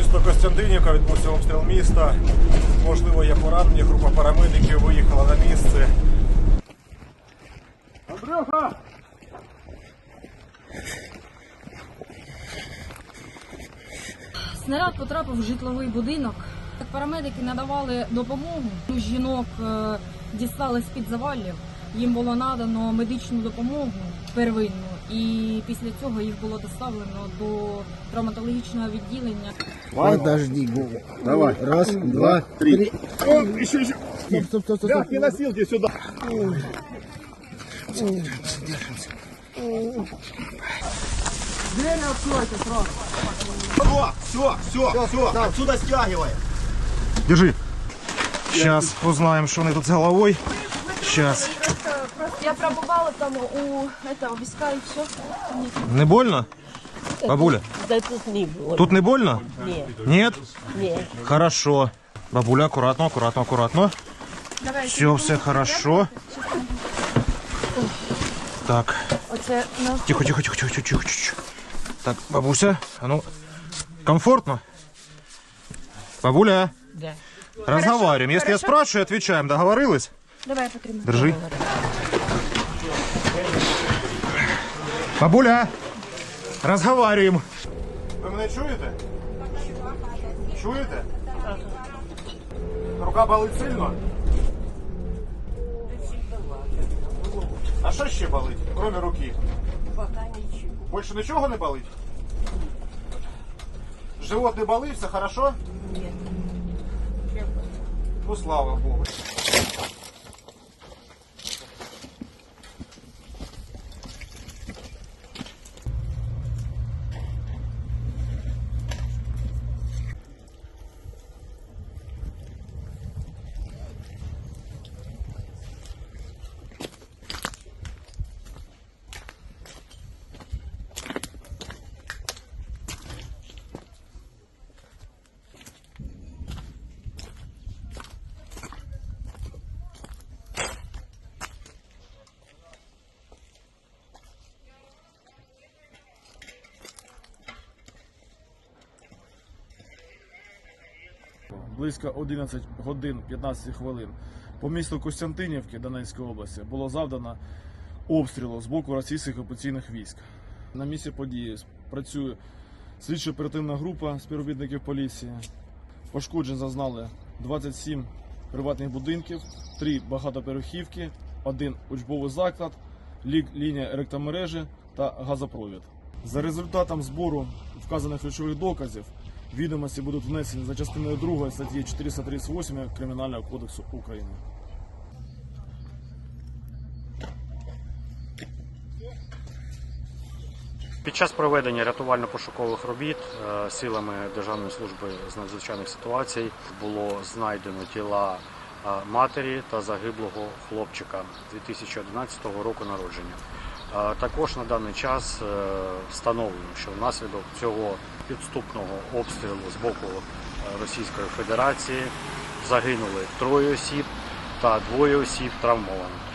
Місто Костянтинівка відбувся обстріл міста. Можливо, є поранені. Група парамедиків виїхала на місце. Андрюха! Снаряд потрапив в житловий будинок. Парамедики надавали допомогу. Жінок е, дістали з-під завалів. Їм було надано медичну допомогу первинну, і після цього їх було доставлено до травматологічного відділення. Подожди, Гога. Давай. Раз, два, три. Еще, еще. Стоп, стоп, стоп, стоп. Мягкие носилки сюда. Все, все, все, отсюда стягивай. Держи. Сейчас узнаем, что они тут с головой. Сейчас. Я пробывала там у этого виска и все. Не больно? Бабуля, Да тут не было. тут не больно? Нет, Нет? нет. Хорошо. Бабуля, аккуратно, аккуратно, аккуратно. Все, все хорошо. Так. Оце на Тихо, тихо, тихо, тихо, тихо, тихо. Так, бабуся, а ну, комфортно? Бабуля, Да. разговариваем. Если я спрашиваю, отвечаем. Договорились? давай я потримаю. Держи. Бабуля, разговариваем. Ви мене чуєте? Чуєте? Рука болить сильно? А що ще болить, крім руки? Пока ничего. Більше нічого не болить? Живот не болить, все хорошо? Нет. Ну, слава Богу. Близько 11 годин 15 хвилин по місту Костянтинівки Донецької області було завдано обстрілу з боку російських окупаційних військ. На місці події працює слідчо оперативна група співробітників поліції. Пошкоджень зазнали 27 приватних будинків, 3 багатоперехівки, один учбовий заклад, лі- лінія електромережі та газопровід. За результатом збору вказаних ключових доказів відомості будуть внесені за частиною 2 статті 438 Кримінального кодексу України. Під час проведення рятувально-пошукових робіт е, силами Державної служби з надзвичайних ситуацій було знайдено тіла матері та загиблого хлопчика 2011 року народження. Е, Також на даний час е, встановлено, що внаслідок цього підступного обстрілу з боку е, Російської Федерації загинули троє осіб та двоє осіб травмовано.